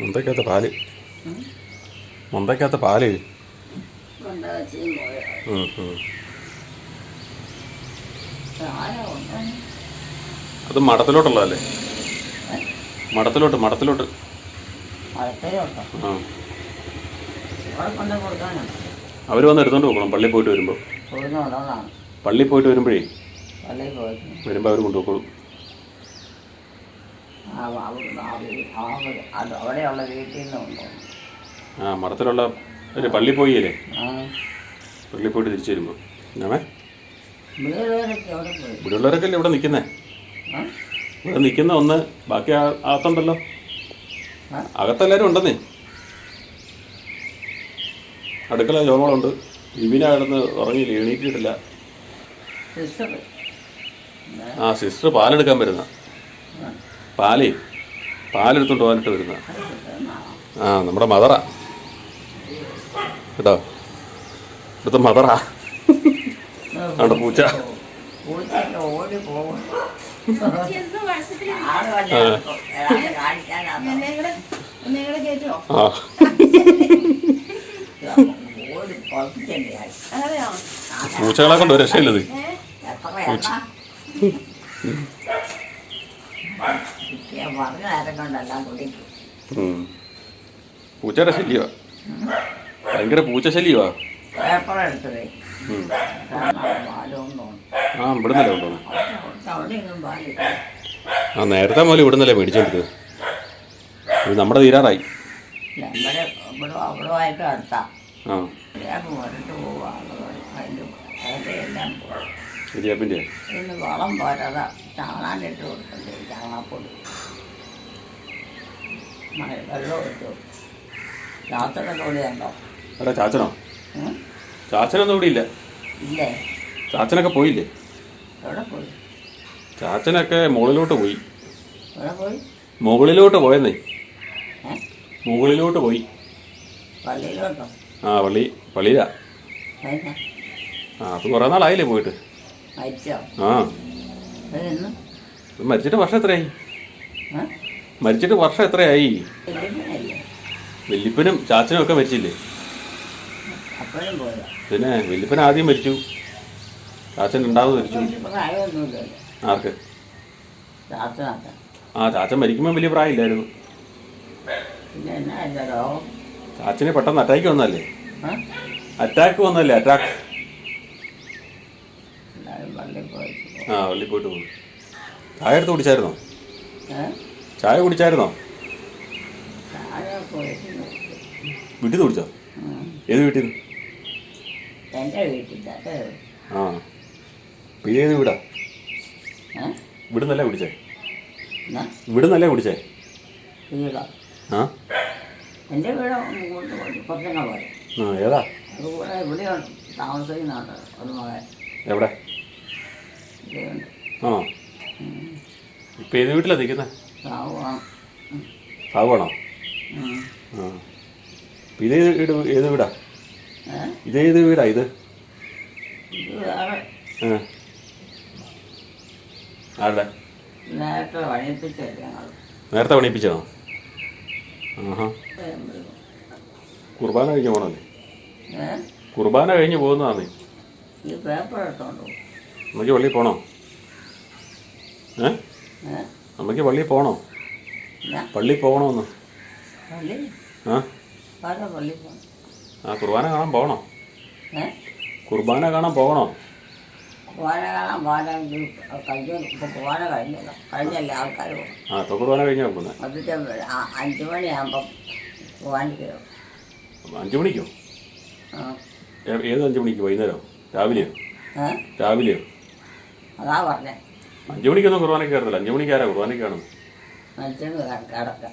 മുന്തയ്ക്കകത്ത് പാൽ. മുന്തയ്ക്കകത്ത് പാൽ. അത് മഠത്തിലോട്ടുള്ളതല്ലേ? മഠത്തിലോട്ട് മഠത്തിലോട്ട്. അവർ വന്ന് എടുത്തോണ്ട് പോകണം. പള്ളിയിൽ പോയിട്ട് വരുമ്പോൾ പള്ളി പള്ളിയിൽ പോയിട്ട് വരുമ്പോഴേ വരുമ്പോ അവർ വരുമ്പോൾ അവർ കൊണ്ടുപോക്കോളും ആ അവിടെ ആ വീ- ആ വീ- അത് അവിടെയുള്ള വീട്ടിൽ ആ മഠത്തിലുള്ള ഒരു പള്ളി പോയില്ലേ? പള്ളി പോയിട്ട് തിരിച്ചു വരുമ്പോൾ എവിടെ പോയി? ഇവിടെയുള്ളവരൊക്കെ അല്ലേ ഇവിടെ നിൽക്കുന്നേ? ഇവിടെ നിൽക്കുന്ന ഒന്ന് ബാക്കി അകത്തുണ്ടല്ലോ? അകത്തെല്ലാവരും ഉണ്ടെന്നേ. അടുക്കള ജോമോളുണ്ട് വിവിന കിടന്ന് ഉറങ്ങിയില്ല എണീറ്റിട്ടില്ല. ആ സിസ്റ്റർ പാലെടുക്കാൻ വരുന്ന. പാലേ പാലെടുത്തോണ്ട് പോകാനിട്ട് വരുന്ന ആ നമ്മുടെ മദറാ. കേട്ടോ? ഇവിടുത്തെ മദറാ. അവിടെ പൂച്ച. ആ. പൂച്ചകളെ കൊണ്ട് രക്ഷയില്ലത്. പൂച്ച. ഞാൻ പറഞ്ഞ നേരം കൊണ്ടെല്ലാം കുടിക്കും. ഉം. പൂച്ചയുടെ ശല്യമാ ഭയങ്കര പൂച്ച ശല്യമാ പേപ്പർ. പാലൊന്നും ആ ഇവിടുന്നല്ലേ കൊണ്ടുവന്നെ ആ നേരത്തെ മുതൽ ഇവിടുന്നല്ലേ മേടിച്ചോണ്ടിരുന്നത് ഇത് നമ്മുടെ തീരാറായി. ആ. ഇടിയപ്പിന്റെ. വളം പോരാതെ. ചാണാനിട്ട് കൊടുക്കണ്ടേ? ചാണാപ്പൊടി വെള്ളം ചാച്ചനോ? ചാച്ചനൊന്നും ഇവിടെ ഇല്ല. ഇല്ലേ? ചാച്ചനൊക്കെ പോയില്ലേ? എവിടെ പോയി? ചാച്ചനൊക്കെ മുകളിലോട്ട് പോയി. എവിടെ പോയി? മുകളിലോട്ട് പോയെന്നേ. മുകളിലോട്ട് പോയി. പള്ളിയിലോട്ടോ? ആ പള്ളി പള്ളിയിലാ. ആ അത് കുറേ നാളായില്ലേ പോയിട്ട്. മരിച്ചോ? ആ. മരിച്ചിട്ട് വർഷം എത്രയായി? മരിച്ചിട്ട് വർഷം എത്രയായി? വല്യപ്പനും ചാച്ചനും ഒക്കെ മരിച്ചില്ലേ? പിന്നെ വല്യപ്പൻ ആദ്യം മരിച്ചു. ചാച്ചൻ രണ്ടാമത് മരിച്ചു. ആർക്ക്? ആ ചാച്ചൻ മരിക്കുമ്പോൾ വലിയ പ്രായമില്ലായിരുന്നു. ചാച്ചന് പെട്ടെന്ന് അറ്റാക്ക് വന്നല്ലേ അറ്റാക്ക് വന്നല്ലേ അറ്റാക്ക് ആ വള്ളി പോയിട്ട് പോകും ചായ എടുത്ത് കുടിച്ചായിരുന്നോ? ചായ കുടിച്ചായിരുന്നോ? വീട്ടിൽ നിന്ന് കുടിച്ചോ? ഏത് വീട്ടിൽ നിന്ന്? എന്റെ വീട്ടിൽ. തന്നെ ആ. പിന്നെ ഏത് വീടാ? ഇവിടുന്നല്ലേ കുടിച്ചേ? ഇവിടുന്നല്ലേ കുടിച്ചേ? വീടോ. ആ. എന്റെ വീട് കുറച്ചങ്ങ പോലെ ആ ഏതാ? അതുകൂടെ ഇവിടെ താമസിക്കുന്നുണ്ട് ഒരു മകൻ. എവിടെ? ആ. ഇപ്പം ഏത് വീട്ടിലാണ് നിൽക്കുന്നത് സാവുവാണ്? ഇത് ഏത് വീട് ഏത് വീടാ? ഇത് ഏത് വീടാ ഇത്? ആരുടെ? നേരത്തെ പണിയിപ്പിച്ചോ ആഹാ. കുർബാന കഴിഞ്ഞ് പോകണല്ലേ കുർബാന കഴിഞ്ഞ് പോകുന്നതാണേ നമുക്ക് പള്ളിയിൽ പോണോ? ഏ? അമ്മയ്ക്ക് പള്ളിയിൽ പോകണമെന്ന്. പള്ളി? ആ? ആരാ പള്ളി പോകണം? ആ കുർബാന കാണാൻ പോകണോ? കുർബാന കാണാൻ പോകണോ? കഴിഞ്ഞ. ആ ഇപ്പോൾ കുർബാന കഴിഞ്ഞാൽ പോകുന്നത് അതിന്റെ അഞ്ച് മണിയാകുമ്പം കുവാന കയറും. അഞ്ച് മണിക്കോ? ആ. ഏത് അഞ്ചുമണിക്ക് മണിക്ക്? വൈകുന്നേരമോ രാവിലെയോ? രാവിലെയോ? അതാ പറഞ്ഞേ. അഞ്ച് മണിക്കൊന്നും കുർബാനയ്ക്ക് കയറുന്നില്ല അഞ്ച് മണിക്ക് ആരാ കുർബാനയ്ക്ക് കാണുന്നത് മനുഷ്യന് കിടക്ക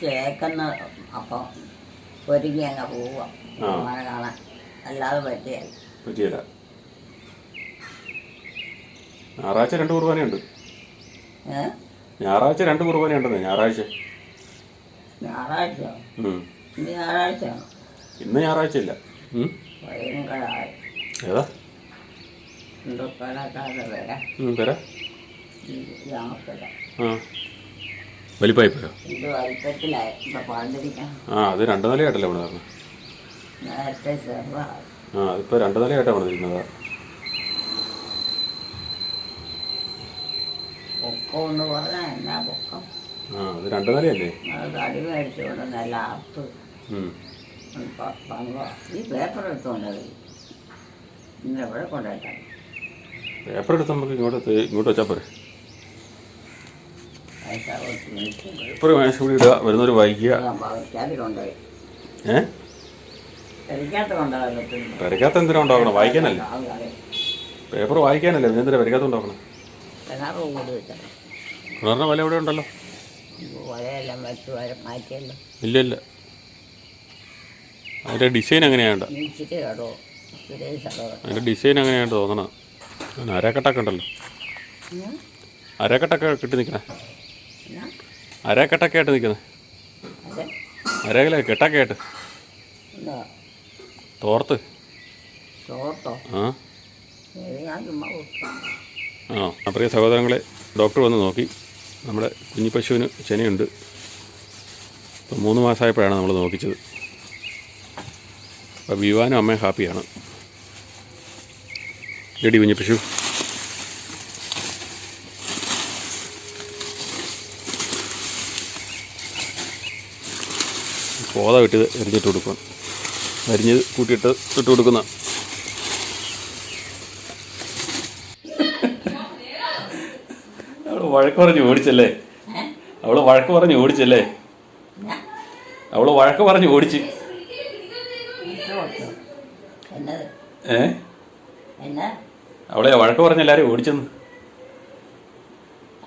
ചേക്കുന്ന അപ്പം ഒരുങ്ങി അങ്ങ് പോവുക ആ. കുവാന കാണാൻ. അല്ലാതെ പറ്റിയല്ല. പറ്റിയല്ല. ഞായറാഴ്ച രണ്ട് കുർബാനയുണ്ട്. ഞായറാഴ്ച രണ്ട് കുർബാനയുണ്ടെന്ന് ഞായറാഴ്ച. ഞായറാഴ്ച? ഉം. ഇന്ന് ഞായറാഴ്ചയാണോ? ഇന്ന് ഞായറാഴ്ച ഇല്ല ഉം. ഏതാ? ഹിന്ദുക്കളക്കാരുടെ വില ഉം, തരാം ഗ്രാമത്തില ആ. പോയോ അത് രണ്ടു നിലയായിട്ടല്ലേ ഇവിടെ ആ അതിപ്പോ രണ്ടു നിലയായിട്ടാണ് പറഞ്ഞാൽ ആ അത് രണ്ടു നിലയല്ലേ. ഈ പേപ്പർ എടുത്തോണ്ടത് ഇന്ന് എവിടെ കൊണ്ടുപോയിട്ടാണ് പേപ്പർ നമുക്ക് ഇങ്ങോട്ട് ഇങ്ങോട്ട് വെച്ചാൽ പോരെ. പേപ്പർ മേശ കൂടി ഇടുക. വരുന്നവർ വായിക്കുക. പകർച്ചാതി കൊണ്ടുപോയി ഏ? കഴിക്കാത്ത കൊണ്ടുപോകല്ലോ എന്തിനാ ഉണ്ടാക്കണം വായിക്കാനല്ലേ? പേപ്പർ വായിക്കാനല്ലേ? പിന്നെ എന്തിനാ വരയ്ക്കാത്ത ഉണ്ടാക്കണം കിണറിന് വില എവിടെ ഉണ്ടല്ലോ. ഇല്ല ഇല്ല. അതിന്റെ ഡിസൈൻ എങ്ങനെയാണ് അതിന്റെ ഡിസൈൻ എങ്ങനെയാണ് തോന്നണം അരക്കെട്ടൊക്കെ ഉണ്ടല്ലോ. അരക്കെട്ടൊക്കെ കിട്ടി നിൽക്കണേ. അരക്കെട്ടൊക്കെ ആയിട്ട് നിൽക്കുന്നത് അരകലെ കെട്ടൊക്കെ ആയിട്ട്. തോർത്ത്. ആ. ആ പ്രിയ സഹോദരങ്ങളെ ഡോക്ടർ വന്ന് നോക്കി. നമ്മുടെ കുഞ്ഞിപ്പശുവിന് ചെനയുണ്ട് ഇപ്പം മൂന്ന് മാസമായപ്പോഴാണ് നമ്മൾ നോക്കിച്ചത്. അപ്പോൾ വിവാനും അമ്മയും ഹാപ്പിയാണ്. ഇടി പശു. പോത വിട്ടത് എരിഞ്ഞിട്ട് കൊടുക്കണം അരിഞ്ഞ് കൂട്ടിയിട്ട് ഇട്ട് കൊടുക്കുന്ന. അവൾ വഴക്ക് പറഞ്ഞ് ഓടിച്ചല്ലേ? അവൾ വഴക്ക് പറഞ്ഞ് ഓടിച്ചല്ലേ? അവൾ വഴക്ക് പറഞ്ഞ് ഓടിച്ച്. ഏ? എന്നാ അവളെ വഴക്ക് പറഞ്ഞ എല്ലാരും ഓടിച്ചെന്ന്.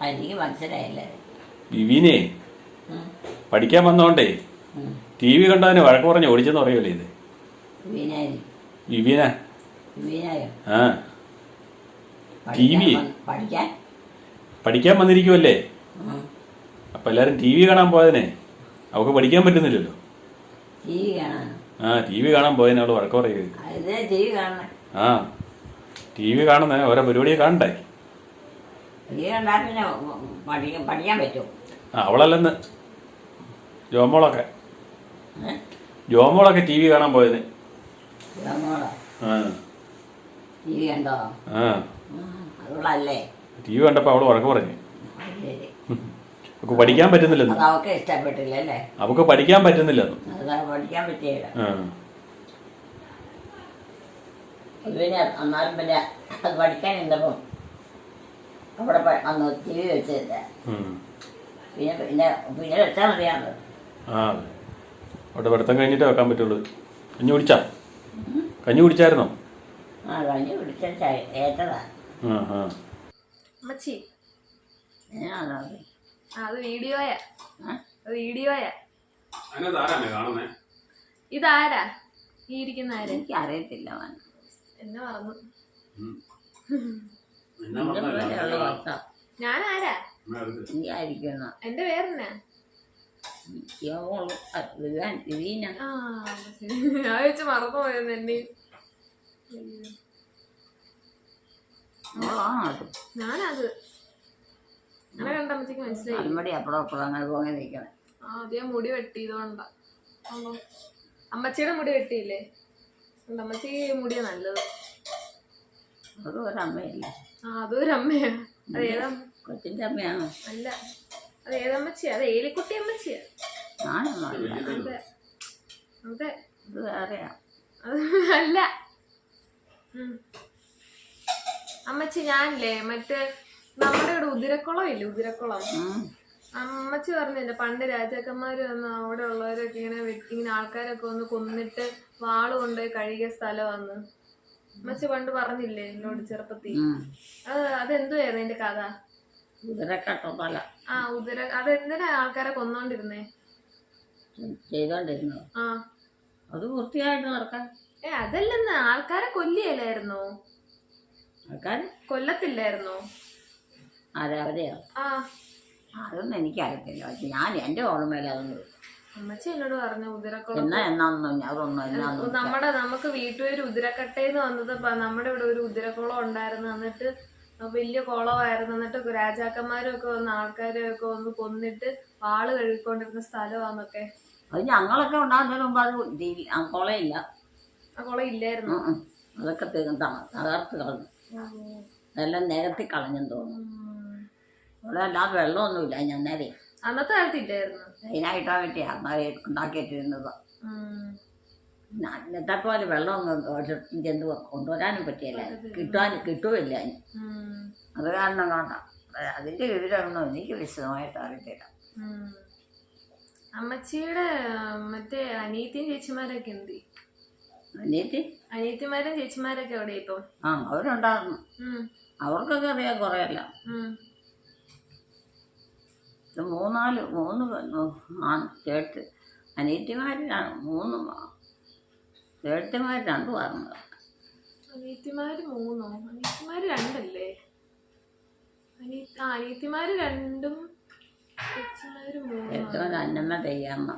എനിക്ക് മനസ്സിലായില്ലേ. വിവീനെ പഠിക്കാൻ വന്നോണ്ടേ. ടി വി കണ്ടതിന് വഴക്ക് പറഞ്ഞ് ഓടിച്ചെന്ന് പറയുമല്ലേ ഇത്? വിവീന? ആ. പഠിക്കാൻ വന്നിരിക്കുമല്ലേ അപ്പൊ എല്ലാരും ടി വി കാണാൻ പോയതിനെ. അവക്ക് പഠിക്കാൻ പറ്റുന്നില്ലല്ലോ. ആ ടി വി കാണാൻ പോയതിനെ അവൾ വഴക്ക് പറയുക ആ. ടി വി കാണുന്ന ഓരോ പരിപാടിയെ കാണണ്ടേ? നീ വി കണ്ടാൽ പിന്നെ പഠിക്കാൻ പഠിക്കാൻ ആ അവളല്ലെന്ന്. ജോമോളൊക്കെ. ജോമോളൊക്കെ ടി വി കാണാൻ പോയത് ആ. ടി വി കണ്ടോ? ആ. ടി വി കണ്ടപ്പോൾ അവൾ വഴക്ക് പറഞ്ഞു. അത് ശരി. അവൾക്ക് പഠിക്കാൻ പറ്റുന്നില്ലെന്ന്. അത് അവൾക്ക് ഇഷ്ടപ്പെട്ടില്ല അല്ലേ അവൾക്ക് പഠിക്കാൻ പറ്റുന്നില്ലെന്ന്. അത് പഠിക്കാൻ പറ്റിയില്ല ആ. പിന്നെ എന്നാലും പിന്നെ അത് പഠിക്കാൻ ഉണ്ടപ്പം അവിടെ അന്ന് ടി വി വെച്ചില്ല. പിന്നെ പിന്നെ പിന്നെ വെച്ചാൽ മതിയാണല്ലോ ആ അവിടെ പഠിത്തം കഴിഞ്ഞിട്ടേ വെക്കാൻ പറ്റുള്ളൂ. കഞ്ഞി കുടിച്ചാ? കഞ്ഞി കുടിച്ചായിരുന്നോ? ആ കഞ്ഞി പിടിച്ച ചായ- ഏറ്റതാ. അമ്മച്ചി. അത്. ആ അത് വീഡിയോയാ. അത് വീഡിയോയാ. ഇതാരാ? ഈ ഇരിക്കുന്ന ആരെനിക്ക് അറിയത്തില്ല മോനെ. എന്നെ മറന്നു. ഞാൻ ആരാ നീയായിരിക്കുന്ന എന്റെ പേരെന്നാ? യോൾ വിവാൻ വിവീന ആ ശരി. ഞാൻ വെച്ച് മറന്നു പോയെന്ന് എന്നെ. മോളാണോ അത്. ഞാനത്. അങ്ങനെ കണ്ട മനസ്സിലായി. അമ്മടി അപ്പുറം അപ്പുറം അങ്ങനെ പോകെ നിൽക്കണം. ആദ്യം മുടി വെട്ടിയതുകൊണ്ടാ? അമ്മച്ചിയുടെ മുടി വെട്ടിയില്ലേ? അമ്മച്ചി മുടിയാ നല്ലത്. അത് ഒരമ്മയല്ല ആ അത് ഏതാ? അമ്മയാണോ? അല്ല. അത് ഏതമ്മച്ചിയാ അത് ഏലിക്കുട്ടി അമ്മച്ചിയാ. അല്ല. അതെ. അതെ. ഇത് വേറെയാ. അല്ല. അമ്മച്ചി ഞാനില്ലേ മറ്റേ നമ്മുടെ ഇവിടെ ഉതിരക്കുളം ഇല്ലേ ഉതിരക്കുളം. അമ്മച്ചി പറഞ്ഞില്ലേ പണ്ട് രാജാക്കന്മാര് വന്ന് അവിടെ ഉള്ളവരൊക്കെ ഇങ്ങനെ വെട്ടി ഇങ്ങനെ ആൾക്കാരൊക്കെ ഒന്ന് കൊന്നിട്ട് വാൾ കൊണ്ടുപോയി കഴുകിയ സ്ഥലമാന്ന്. അമ്മച്ചി പണ്ട് പറഞ്ഞില്ലേ എന്നോട് ചെറുപ്പത്തി. അത് അതെന്തുവായിരുന്നു എന്റെ കഥ? കുതിരക്കട്ടതല ആ ഉദര അതെന്തിനാ ആൾക്കാരെ കൊന്നോണ്ടിരുന്നേ? ചെയ്തോണ്ടിരുന്നോ? ആ. അത് വൃത്തിയായിട്ട് നടക്കാൻ. ഏ അതല്ലെന്ന് ആൾക്കാരെ കൊല്ലിയല്ലായിരുന്നോ? ആൾക്കാർ കൊല്ലത്തില്ലായിരുന്നോ? ആരവരെയോ ആ. അതൊന്നും എനിക്കറിയത്തില്ല. പക്ഷെ ഞാൻ എന്റെ ഓർമ്മയിൽ അതൊന്നും അമ്മച്ചി എന്നോട് പറഞ്ഞു ഉദരക്കുളം എന്നാ എന്നാന്നും അതൊന്നും എന്നാന്നും നമ്മുടെ നമുക്ക് വീട്ടുപേര് ഉദരക്കട്ടേന്ന് വന്നത് നമ്മുടെ ഇവിടെ ഒരു ഉദരക്കുളം ഉണ്ടായിരുന്നു. എന്നിട്ട് വലിയ കുളമായിരുന്നു. എന്നിട്ട് രാജാക്കന്മാരും ഒക്കെ വന്ന് ആൾക്കാരും ഒക്കെ വന്ന് കൊന്നിട്ട് വാൾ കഴുകിക്കൊണ്ടിരുന്ന സ്ഥലമാന്നൊക്കെ. അത് ഞങ്ങളൊക്കെ ഉണ്ടാകുന്നതിന് മുമ്പ് അത് കുളയില്ല. ആ കുളം ഇല്ലായിരുന്നു ഉം ഉം. അതൊക്കെ തീർന്നാണ് തകർത്ത് കളഞ്ഞു. അതെല്ലാം നിരത്തി കളഞ്ഞെന്ന് തോന്നുന്നു. ഇവിടെ അല്ലാതെ വെള്ളമൊന്നുമില്ല ഞാൻ നേരെ അന്നത്തെ കാലത്ത് ഇല്ലായിരുന്നു അതിനായിട്ടാ പറ്റിയാണ് ഉണ്ടാക്കിയിട്ടിരുന്നത്. ഉം. പിന്നെ ഇന്നത്തെ പോലെ വെള്ളം ഒന്നും ചെന്ന് കൊണ്ടുവരാനും പറ്റിയല്ല. കിട്ടുവാനും കിട്ടുമില്ല. അത് കാരണം കാണാം അതിന്റെ വിവരമൊന്നും എനിക്ക് വിശദമായിട്ട് അറിയത്തില്ല. അമ്മച്ചിയുടെ മറ്റേ അനിയത്തിയും ചേച്ചിമാരൊക്കെ എന്ത്? അനിയത്തി? അനിയത്തിമാരും ചേച്ചിമാരൊക്കെ എവിടെ ഇപ്പം? ആ അവരുണ്ടായിരുന്നു. അവർക്കൊക്കെ അറിയാം കുറേയല്ല. ഇത് മൂന്നാൽ മൂന്ന് ആണ് കേട്ട് അനീറ്റിമാർ മൂന്ന് കേട്ടിമാർ രണ്ട് പറഞ്ഞത് അനിയത്തിമാര് മൂന്നോ? അനിയത്തിമാര് രണ്ടല്ലേ? അനിയത്തിമാര് രണ്ടും ഏറ്റവും അന്നമ്മ തെയ്യാമ്മ.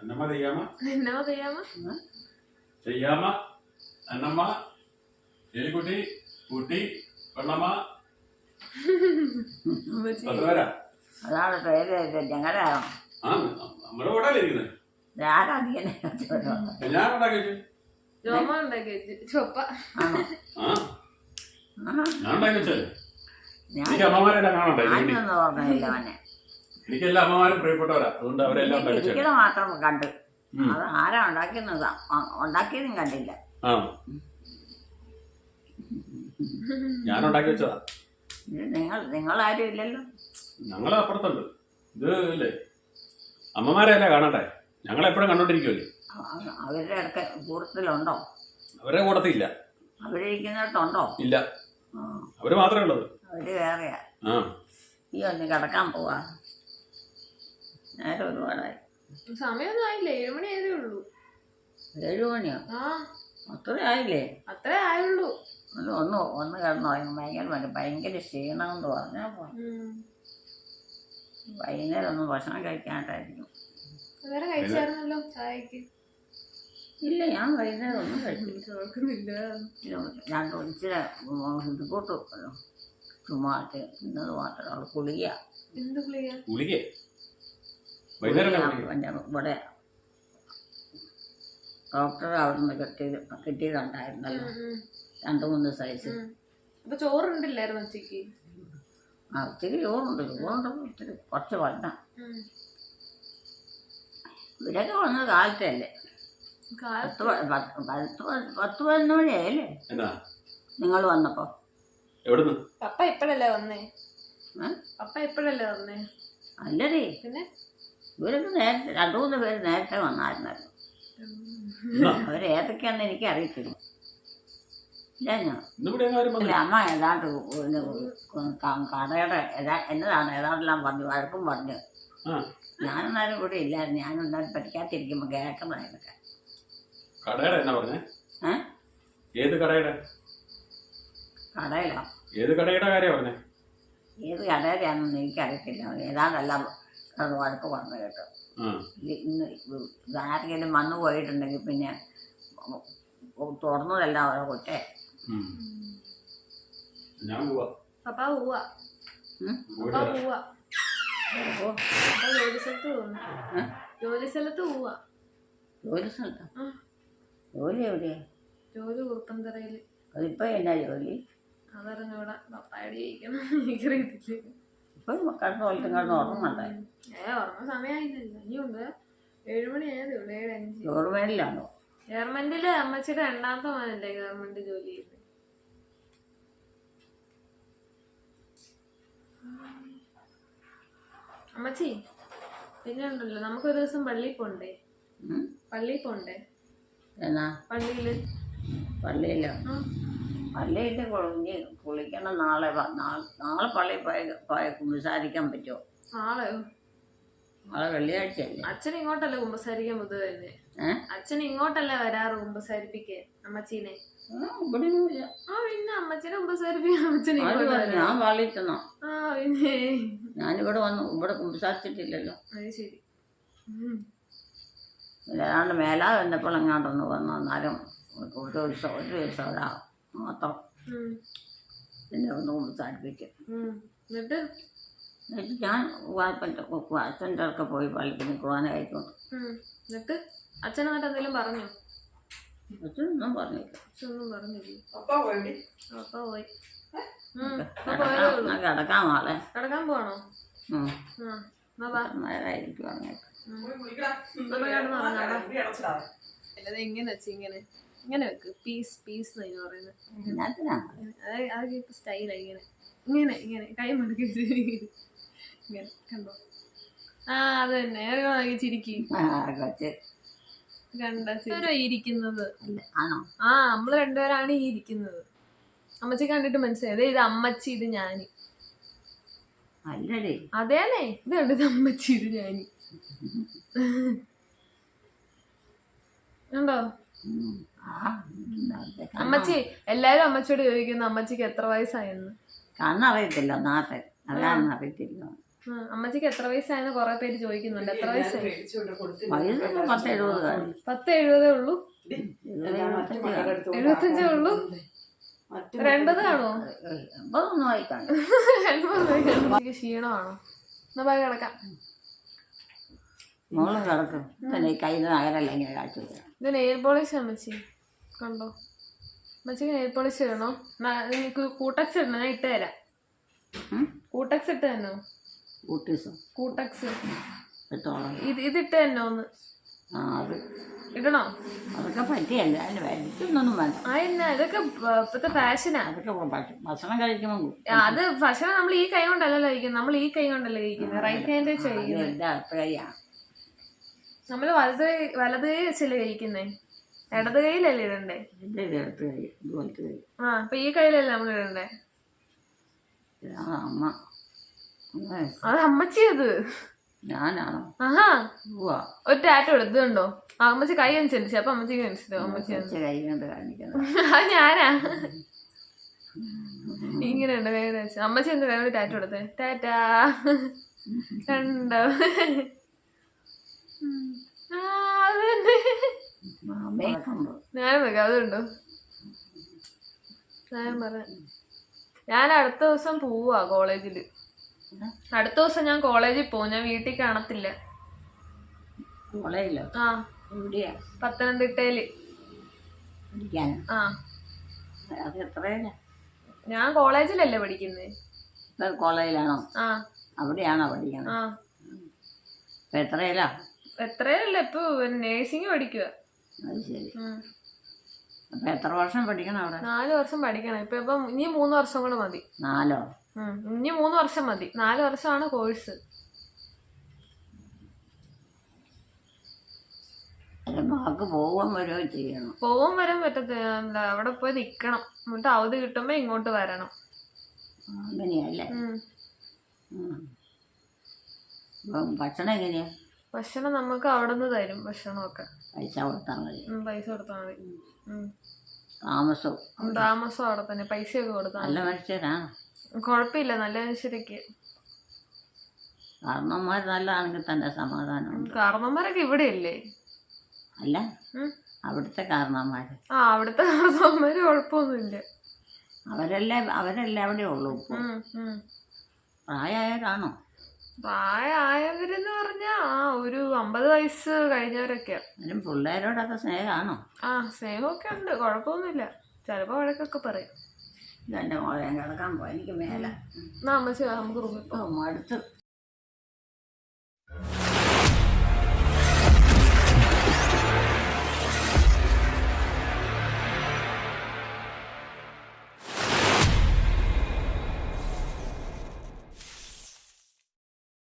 അന്നമ്മ തെയ്യാമ്മ? ചെയ്യാമ ചെയ്യാമ അന്നമ്മ എലിക്കുട്ടി കുട്ടി പേരാ അതാണ് പേര് ഞങ്ങളുടെ ആ നമ്മുടെ കൂടെ ഇരിക്കുന്നത് ആരാധികനെ ഞാൻ ഉണ്ടാക്കി വെച്ചു രോമ ഉണ്ടാക്കി ചൊപ്പ. ആ. ആ ഞാൻ ഉണ്ടാക്കി വെച്ചല്ലേ ഞാൻ എനിക്ക് അമ്മമാരെല്ലാം കാണണ്ടേ? വേണ്ടി അവനെ. എനിക്ക് എല്ലാ അമ്മമാരും പ്രിയപ്പെട്ടവരാ. അതുകൊണ്ട് അവരെല്ലാം ഇരിക്കണ മാത്രം കണ്ട്. അത് ആരാ ഉണ്ടാക്കുന്നതാ ഉണ്ടാക്കിയതും കണ്ടില്ല. ആ. ഞാൻ ഉണ്ടാക്കി വെച്ചതാ. നിങ്ങൾ നിങ്ങളാരും ഇല്ലല്ലോ. ഞങ്ങൾ അപ്പുറത്തുണ്ട്. ഇത് ഇല്ലേ? അമ്മമാരെയല്ലേ കാണട്ടെ? ഞങ്ങളെപ്പോഴും കണ്ടോണ്ടിരിക്കുമല്ലേ അവ- അവരുടെ ഇടയ്ക്ക് കൂട്ടത്തിലുണ്ടോ? അവരുടെ കൂട്ടത്തില്ല അവരിരിക്കുന്നിടത്തുണ്ടോ ഇല്ല. ആ. അവർ മാത്രമേ ഉള്ളത് അവർ വേറെയാ. ആ. ഈ ഒന്ന് കിടക്കാൻ പോവാ. നേരം ഒരുപാടായി. സമയമൊന്നും ആയില്ല? ഏഴുമണി ആയതേ ഉള്ളൂ. ഏഴു മണിയോ? ആ. അത്ര ആയില്ലേ? അത്രേ ആയുള്ളൂ. ഒന്ന് ഒന്ന് ഒന്ന് കിടന്നുറങ്ങി ഭയങ്കര ഭയങ്കര ക്ഷീണം എന്ന് പറഞ്ഞാൽ പോയി. വൈകുന്നേരം ഒന്നും ഭക്ഷണം കഴിക്കാനായിട്ടായിരിക്കും. വേറെ കഴിച്ചായിരുന്നല്ലോ ചായക്ക്? ഇല്ല ഞാൻ വൈകുന്നേരം ഒന്നും കഴിക്കുന്നില്ല ഞാൻ രണ്ട് ഇച്ചിരി ഇത് കൂട്ടു ചുമ്മാ ഇന്നത് മാത്രമേ ഉള്ളൂ. കുളിക്കുക എന്ത് ഗുളിക ഗുളികേ വൈകുന്നേരം ഞാൻ കുളിക്കും. പിന്നെ ഇവിടെ ഡോക്ടർ അവിടുന്ന് കിട്ടിയത് കിട്ടിയതുണ്ടായിരുന്നല്ലോ. രണ്ട് മൂന്ന് സൈസ്. അപ്പൊ ചോറുണ്ടില്ലായിരുന്നു ഉച്ചയ്ക്ക് ആ ഒത്തിരി ചോറുണ്ട്. ചോറുണ്ട് ഒത്തിരി കുറച്ച് വന്ന. ഇവരൊക്കെ വന്നത് കാലത്തല്ലേ. കാലത്ത് പത്ത് പത്ത് പത്ത് പതിനൊന്ന് മണിയായല്ലേ നിങ്ങൾ വന്നപ്പോ. എവിടുന്ന്? പപ്പ എപ്പോഴല്ലേ വന്നേ? പപ്പ എപ്പോഴല്ലേ വന്നേ? അല്ലേ പിന്നെ? ഇവരൊക്കെ നേരത്തെ രണ്ടു മൂന്ന് പേര് നേരത്തെ വന്നായിരുന്നല്ലോ. എന്നാ അവരേതൊക്കെയാണെന്ന് എനിക്ക് അറിയത്തില്ല ഇല്ല അമ്മ ഏതാണ്ട് കടയുടെ എന്നതാണ് ഏതാണ്ടെല്ലാം പറഞ്ഞു വഴക്കും പറഞ്ഞു. ഞാനൊന്നാലും കൂടെ ഇവിടെ ഇല്ലായിരുന്നു. ഞാനൊന്നാലും പഠിക്കാതിരിക്കുമ്പോൾ കേട്ടതായിരുന്നു കടയുടെ എന്നാ പറഞ്ഞേ? ഏ? ഏത് കടയുടെ? കടയിലോ? ഏത് കടയുടെ കാര്യ പറഞ്ഞേ? ഏത് കടയിലാണെന്ന് എനിക്കറിയത്തില്ല. ഏതാണ്ടെല്ലാം കിടന്ന് വഴക്ക് പറഞ്ഞു കേട്ടോ. ഇന്ന് ഇതാരെങ്കിലും വന്നു പോയിട്ടുണ്ടെങ്കിൽ പിന്നെ തുറന്നതല്ല ഓരോ കുറ്റേ. ഉം. ഞാൻ പോവാ. പപ്പ പോവാ. ഉം? പപ്പ പോവാ. ഓ, പപ്പ ജോലി സ്ഥലത്ത് പോകുന്നു ഏ? ജോലി സ്ഥലത്ത് പോവാ. ജോലി സ്ഥലത്താ? ആ, ജോലി എവിടെയാ? ജോലി കുറുപ്പന്തറയിൽ അതിപ്പോ എന്നാ ജോലി? അതറിഞ്ഞൂടാ. പപ്പായോട് ചോദിക്കണം. എനിക്കറിയത്തില്ല. ഇപ്പൊ കിടന്ന് പോലത്തും കിടന്ന് ഉറങ്ങണ്ടേ ഏ ഓർമ്മ സമയമായില്ലല്ലോ ഇനിയുണ്ട്. ഉള്ളൂ ഏഴ് അഞ്ച്. ഗവൺമെന്റിൽ അമ്മച്ചിയുടെ രണ്ടാമത്തെ മകനല്ലേ ഗവൺമെന്റ് ജോലി ചെയ്യുന്നത് അമ്മച്ചി പിന്നെ ഉണ്ടല്ലോ. നമുക്കൊരു ദിവസം പള്ളിയിൽ പോണ്ടേ? പള്ളി പള്ളിയിൽ പോണ്ടേ? എന്നാ? പള്ളിയിൽ? പള്ളിയിലോ? പള്ളിയിൽ കുളിഞ്ഞ് കുളിക്കണം നാളെ വ- നാ- നാളെ പള്ളിയിൽ പോയ പോയ കുമ്പസാരിക്കാൻ പറ്റുമോ നാളെ? നാളെ വെള്ളിയാഴ്ചയല്ലേ. അച്ഛൻ ഇങ്ങോട്ടല്ലേ കുമ്പസാരിക്കാൻ പൊതുവെ ഏ? അച്ഛൻ ഇങ്ങോട്ടല്ലേ വരാറ് കുമ്പസാരിപ്പിക്കാൻ അമ്മച്ചീനെ? ആ, പിന്നെ അമ്മച്ചനെ കുമ്പസാരിപ്പിക്കാൻ അമ്മച്ചൻ ആര് ഇങ്ങോട്ട് പറഞ്ഞു? വരാം? ഞാൻ പള്ളിയിൽ ചെന്നോ ആ പിന്നെ. ഞാനിവിടെ വന്നു ഇവിടെ കുമ്പസാരിച്ചിട്ടില്ലല്ലോ. അത് ശരി. ഉം. ഏതാണ്ട് മേലാ വന്നപ്പോൾ എങ്ങാണ്ടൊന്ന് വന്നു. എന്നാലും ഒരു ദിവസം ഒരു ദിവസം ഒരാ മാത്രം. പിന്നെ ഒന്ന് ഉം. എന്നിട്ട് എന്നിട്ട് ഞാൻ അച്ഛന്റെ ഒക്കെ പോയി പള്ളിക്ക് നിൽക്കുവാനായിട്ടുണ്ട് ഉം. എന്നിട്ട് അച്ഛനായിട്ട് എന്തെങ്കിലും പറഞ്ഞു അച്ഛനൊന്നും പറഞ്ഞില്ല അച്ഛനൊന്നും പറഞ്ഞില്ല അപ്പ പോയി അപ്പ കിടക്കാൻ മാളെ കിടക്കാൻ പോണോ നേരായിരിക്കും എങ്ങനെ വെച്ച് ഇങ്ങനെ വെക്കും. പീസ് പീസ് എന്നാ പറയുന്നത്. അതായത് അത് അത് ഇപ്പൊ സ്റ്റൈലായി ഇങ്ങനെ. ഇങ്ങനെ ഇങ്ങനെ. കൈ മുടക്കി ഇങ്ങനെ. കണ്ടോ? ആ അത് തന്നെ. ചിരിക്കി. കണ്ട? ഇരിക്കുന്നത്. ആ നമ്മൾ രണ്ടുപേരാണ് ഈ ഇരിക്കുന്നത്. അമ്മച്ചി കണ്ടിട്ട് മനസ്സിലായത് ഇത് അമ്മച്ചി ഇത് ഞാൻ. അതേലേ ഇത് കണ്ടത് അമ്മച്ചി ഇത് ഞാൻ. കണ്ടോ? അമ്മച്ചി എല്ലാരും അമ്മച്ചിയോട് ചോദിക്കുന്നു അമ്മച്ചിക്ക് എത്ര വയസ്സായെന്ന്? കണ്ണറിയത്തില്ല നാട്ടെ അതാണ് അറിയത്തില്ല. അമ്മച്ചിക്ക് എത്ര വയസ്സായെന്ന് കുറെ പേര് ചോദിക്കുന്നുണ്ട്. എത്ര വയസ്സായി? പത്ത് എഴുപത് കാണും പത്ത് എഴുപതേ ഉള്ളൂ എഴുപത്തഞ്ചേ ഉള്ളൂ. രണ്ടത് കാണോ എൺപതൊന്നും ആയി കാണും ക്ഷീണമാണോ? എന്നാ പോയി കിടക്കാം. മോൾ കിടക്കും. കയ്യിൽ നിന്ന് അകലല്ല ഇങ്ങനെ കാഴ്ച ഇത് നെയിൽ പോളിഷ് അമ്മച്ചി. കണ്ടോ? മച്ചിക്ക് നെയിൽ പോളിഷ് ഇടണോ? നിങ്ങൾക്ക് കൂട്ടക്സ് ഇടണം ഞാൻ ഇട്ട് തരാം. കൂട്ടക്സ് ഇട്ട് തന്നോ കൂട്ടക്സ്. ഇട്ടോളം. ഇത് ഇതിട്ട് തന്നോ ഒന്ന്? ആ അത്. ഇടണോ? അതൊക്കെ പറ്റിയല്ല അതിന് വലിക്കുന്നൊന്നും വേണ്ട. എന്നാ ഇതൊക്കെ ഇപ്പത്തെ ഫാഷനാ അതൊക്കെ ഭക്ഷ- ഭക്ഷണം കഴിക്കുമ്പോൾ അത് ഭക്ഷണം നമ്മൾ ഈ കൈ കൊണ്ടല്ലല്ലോ കഴിക്കുന്നത് നമ്മൾ ഈ കൈ കൊണ്ടല്ലേ കഴിക്കുന്നത്. റൈറ്റ് ഹാൻഡ് വെച്ച് കഴിക്കുന്നത് നമ്മൾ വലത് വലത് വെച്ചല്ലേ കഴിക്കുന്നേ? ഇടത് കൈയിലല്ലേ ഇടണ്ടേ? എന്റെ കൈ ആ അപ്പൊ ഈ കൈയിലല്ലേ നമ്മൾ ഇടണ്ടേ? ഇതാണ് അമ്മ. അത് അമ്മച്ചിയത് ഞാനാണോ? ആഹാ. പോവാ ഒരു ടാറ്റോ എടുത്തുണ്ടോ ആ അമ്മച്ചി കൈ അനുസരിച്ച് അപ്പൊ അമ്മച്ചിക്ക് മനസ്സിലാവും അമ്മച്ചി കൈ കൊണ്ട് കാണിക്കണം അത് ഞാനാ. ഇങ്ങനെ ഉണ്ട് വെച്ച് അമ്മച്ചി എന്ത് വേറെ ടാറ്റോ എടുത്തേ ടാറ്റാ. കണ്ടോ? ആ അത് തന്നെ. അതുണ്ടോ? ഞാൻ പറഞ്ഞ ഞാൻ അടുത്ത ദിവസം പോവാ കോളേജിൽ. അടുത്ത ദിവസം ഞാൻ കോളേജിൽ പോവും ഞാൻ വീട്ടിൽ കാണത്തില്ല. കോളേജിലോ? ആ. പത്തനംതിട്ടയിൽ. ആ. ഞാൻ കോളേജിലല്ലേ പഠിക്കുന്നത് കോളേജിലാണോ? ആ. അവിടെയാണോ പഠിക്കുന്നത് ഇപ്പം എത്രയല്ല ഇപ്പൊ നേഴ്സിംഗ് പഠിക്കുക അത് ശരി. അപ്പം എത്ര വർഷം പഠിക്കണം അവിടെ? നാല് വർഷം പഠിക്കണം. ഇപ്പൊ ഇപ്പം ഇനി മൂന്ന് വർഷം കൂടെ മതി. നാലോ? ഉം. ഇനി മൂന്ന് വർഷം മതി. നാല് വർഷമാണ് കോഴ്സ്. അല്ല മകൾക്ക് പോകാൻ വരുകയോ ചെയ്യണം. പോവാൻ വരാൻ പറ്റത്തില്ല അവിടെ പോയി നിക്കണം. എന്നിട്ട് അവധി കിട്ടുമ്പോ ഇങ്ങോട്ട് വരണം. ആ, അങ്ങനെയല്ലേ ഉം. ഉം. അപ്പം ഭക്ഷണം എങ്ങനെയാ? ഭക്ഷണം നമുക്ക് അവിടെ നിന്ന് തരും ഭക്ഷണമൊക്കെ. പൈസ കൊടുത്താൽ മതി. ഉം, പൈസ കൊടുത്താൽ മതി. ഉം. താമസവും. ഉം, താമസം അവിടെ തന്നെ. പൈസയൊക്കെ കൊടുത്താൽ നല്ല മനുഷ്യരാണ് മതി കുഴപ്പമില്ല നല്ല മനുഷ്യരൊക്കെ. കാരണന്മാർ നല്ലതാണെങ്കിൽ തന്നെ സമാധാനമുണ്ട് കാരണന്മാരൊക്കെ ഇവിടെ അല്ലേ അല്ല ഉം. അവിടുത്തെ കാരണന്മാർ ആ അവിടുത്തെ കാരണന്മാര് കുഴപ്പമൊന്നുമില്ല. അവരല്ലേ അവരല്ലേ അവിടെ ഉള്ളൂ ഇപ്പോൾ ഉം, ഉം. പ്രായമായവരാണോ? പ്രായമായവരെന്ന് പറഞ്ഞാ ആ ഒരു അമ്പത് വയസ്സ് കഴിഞ്ഞവരൊക്കെയാ എന്നാലും പിള്ളേരോടൊക്കെ സ്നേഹമാണോ ആ സ്നേഹമൊക്കെ ഉണ്ട് കുഴപ്പമൊന്നുമില്ല. ചിലപ്പോ വഴക്കൊക്കെ പറയും. ഇതെന്റെ മോളെ ഞാൻ കിടക്കാൻ പോയി എനിക്ക് മേലെ. എന്നാ അമ്മച്ചി വാ, നമുക്ക് റൂമിൽ പോവാം. മടുത്ത്.